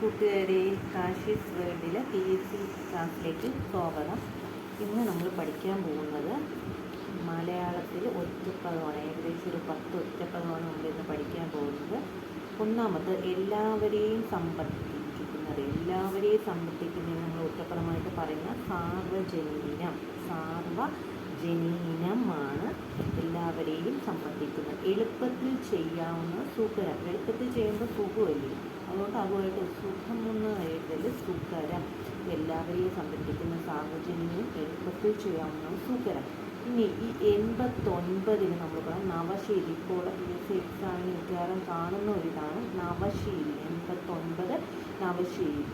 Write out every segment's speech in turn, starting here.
കൂട്ടുകാരെ കാശീസ് വേൾഡിലെ P S C ക്ലാസ്സിലേക്ക് സ്വാഗതം. ഇന്ന് നമ്മൾ പഠിക്കാൻ പോകുന്നത് മലയാളത്തിൽ ഒറ്റപ്പദമാണ്. ഏകദേശം ഒരു പത്ത് ഒറ്റപ്പദമാണ് നമ്മൾ ഇന്ന് പഠിക്കാൻ പോകുന്നത്. ഒന്നാമത് എല്ലാവരെയും സമ്പർക്കിക്കുന്നത് എല്ലാവരെയും സമ്പർക്കിക്കുന്നത് നമ്മൾ ഒറ്റപ്പദമായിട്ട് പറയുന്ന സാർവജനീനം സാർവജനീനമാണ് എല്ലാവരെയും സമ്പർക്കിക്കുന്നത് എളുപ്പത്തിൽ ചെയ്യാവുന്ന സുഖരം. എളുപ്പത്തിൽ ചെയ്യുമ്പോൾ സുഖമല്ലേ. അതുകൊണ്ട് അതുമായിട്ട് സുഖം എന്ന് എഴുതൽ സുഖരം എല്ലാവരെയും സംബന്ധിക്കുന്ന സാഹചര്യം എളുപ്പത്തിൽ ചെയ്യാവുന്ന സുഖരം ഇനി ഈ എൺപത്തൊൻപതിന് നമ്മൾ പറയാം നവശീലി. ഇപ്പോൾ പി എസ് സി എക്സാമിന് മിക്കവാറും കാണുന്ന ഒരിതാണ് നവശീലി. എൺപത്തൊൻപത് നവശീലി.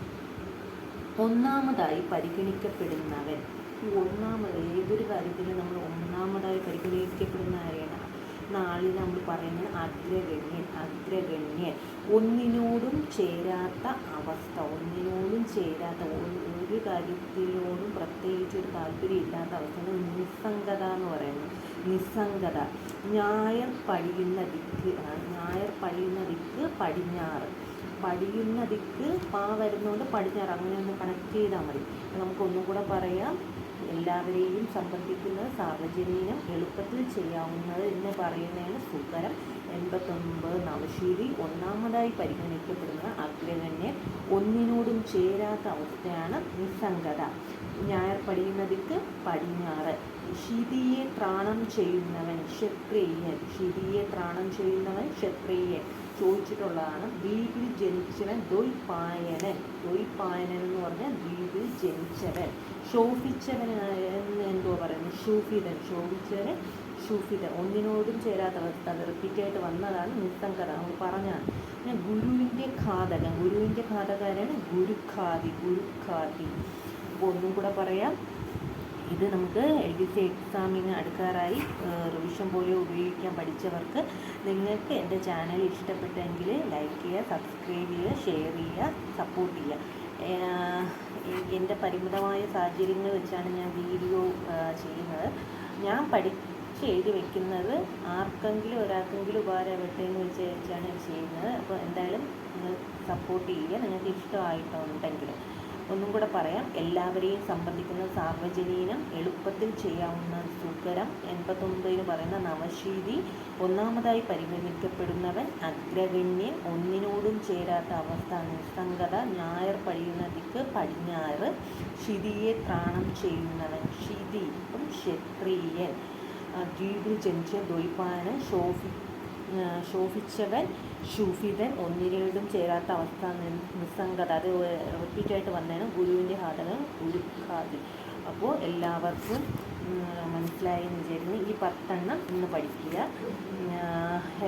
ഒന്നാമതായി പരിഗണിക്കപ്പെടുന്നവൻ. ഒന്നാമത് ഏതൊരു കാര്യത്തിലും നമ്മൾ ഒന്നാമതായി പരിഗണിക്കപ്പെടുന്ന ആരെയാണ്? നാളിൽ നമ്മൾ പറയുന്നത് അഗ്രഗണ്യൻ അഗ്രഗണ്യൻ. ഒന്നിനോടും ചേരാത്ത അവസ്ഥ ഒന്നിനോടും ചേരാത്ത ഒരു കാര്യത്തിനോടും പ്രത്യേകിച്ച് ഒരു താല്പര്യം ഇല്ലാത്ത അവസ്ഥയാണ് നിസ്സംഗത എന്ന് പറയുന്നത്. നിസ്സംഗത. ഞായർ പഴിയുന്ന ദിക്ക് ഞായർ പഴിയുന്ന ദിക്ക് പടിഞ്ഞാറ്. പടിയുന്ന ദിക്ക് പാ വരുന്നതുകൊണ്ട് പടിഞ്ഞാറ്. അങ്ങനെ ഒന്ന് കണക്ട് ചെയ്താൽ മതി. നമുക്കൊന്നും കൂടെ പറയാം. എല്ലാവരെയും സംബന്ധിക്കുന്നത് സാർവജനീനം എളുപ്പത്തിൽ ചെയ്യാവുന്നത് എന്ന് പറയുന്നതാണ് സുഖരം എൺപത്തൊൻപത് നവശീലി ഒന്നാമതായി പരിഗണിക്കപ്പെടുന്ന അഗ്രഗണ്യൻ ഒന്നിനോടും ചേരാത്ത അവസ്ഥയാണ് നിസ്സംഗത. ഞായർ പടിയുന്നതിക്ക് പടിഞ്ഞാറ്. ശിതിയെ ത്രാണം ചെയ്യുന്നവൻ ക്ഷത്രിയൻ. ശിതിയെ ത്രാണം ചെയ്യുന്നവൻ ക്ഷത്രിയൻ. ചോദിച്ചിട്ടുള്ളതാണ് ദ്വീപിൽ ജനിച്ചവൻ ദ്വൈപായനൻ. ദ്വൈപായനൻ എന്ന് പറഞ്ഞാൽ ദ്വീപിൽ ജനിച്ചവൻ. ശോഭിച്ചവൻ എന്തോ പറയുന്നത് ശോഭിതൻ. ശോഭിച്ചവന് ശൂഫിതൻ ഒന്നിനോടും ചേരാത്ത റിപ്പീറ്റായിട്ട് വന്നതാണ് നിസ്സംഗത. നമ്മൾ പറഞ്ഞാണ് പിന്നെ ഗുരുവിന്റെ ഘാതകൻ. ഗുരുവിന്റെ ഘാതകാരാണ് ഗുരുഖാതി ഗുരുഖാതി അപ്പോൾ ഒന്നും കൂടെ പറയാം. ഇത് നമുക്ക് എൽ ഡി സി എക്സാമിന് അടുക്കാറായി റിവിഷൻ പോലെ ഉപയോഗിക്കാൻ പഠിച്ചവർക്ക് നിങ്ങൾക്ക് എന്റെ ചാനൽ ഇഷ്ടപ്പെട്ടെങ്കിൽ ലൈക്ക് ചെയ്യുക സബ്സ്ക്രൈബ് ചെയ്യുക ഷെയർ ചെയ്യുക സപ്പോർട്ട് ചെയ്യുക. എന്റെ പരിമിതമായ സാഹചര്യങ്ങൾ വെച്ചാണ് ഞാൻ വീഡിയോ ചെയ്യുന്നത്. ഞാൻ പഠിച്ച് എഴുതി വെക്കുന്നത് ആർക്കെങ്കിലും ഒരാൾക്കെങ്കിലും ഉപകാരപ്പെട്ട് എന്ന് വിചാരിച്ചാണ് ഞാൻ ചെയ്യുന്നത്. അപ്പോൾ എന്തായാലും നിങ്ങൾ സപ്പോർട്ട് ചെയ്യുക. നിങ്ങൾക്ക് ഇഷ്ടമായിട്ടുണ്ടെങ്കിൽ ഒന്നും കൂടെ പറയാം. എല്ലാവരെയും സംബന്ധിക്കുന്ന സാർവജനീനം എളുപ്പത്തിൽ ചെയ്യാവുന്ന സുഖരം എൺപത്തൊമ്പതിന് പറയുന്ന നവശീതി ഒന്നാമതായി പരിഗണിക്കപ്പെടുന്നവൻ അഗ്രഗണ്യൻ ഒന്നിനോടും ചേരാത്ത അവസ്ഥ നിസ്സംഗത ഞായർ പഴിയുന്ന ദിക്ക് പടിഞ്ഞാറ് ക്ഷിതിയെ ത്രാണം ചെയ്യുന്നവൻ ക്ഷിതി ക്ഷത്രിയൻ. ദ്വീപിൽ ജനിച്ച ദ്വൈപ്പാണ് ഷോഫി ശോഭിച്ചവൻ ശൂഫിതൻ ഒന്നിനോടും ചേരാത്ത അവസ്ഥ നിസ്സംഗത. അത് റിപ്പീറ്റായിട്ട് വന്നതാണ് ഗുരുവിന്റെ ഘാതകൻ ഗുരുഖാദി അപ്പോൾ എല്ലാവർക്കും മനസ്സിലായി എന്ന് വിചാരിക്കുന്നു. ഈ പത്തെണ്ണം ഇന്ന് പഠിക്കുക.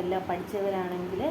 എല്ലാം പഠിച്ചവരാണെങ്കിൽ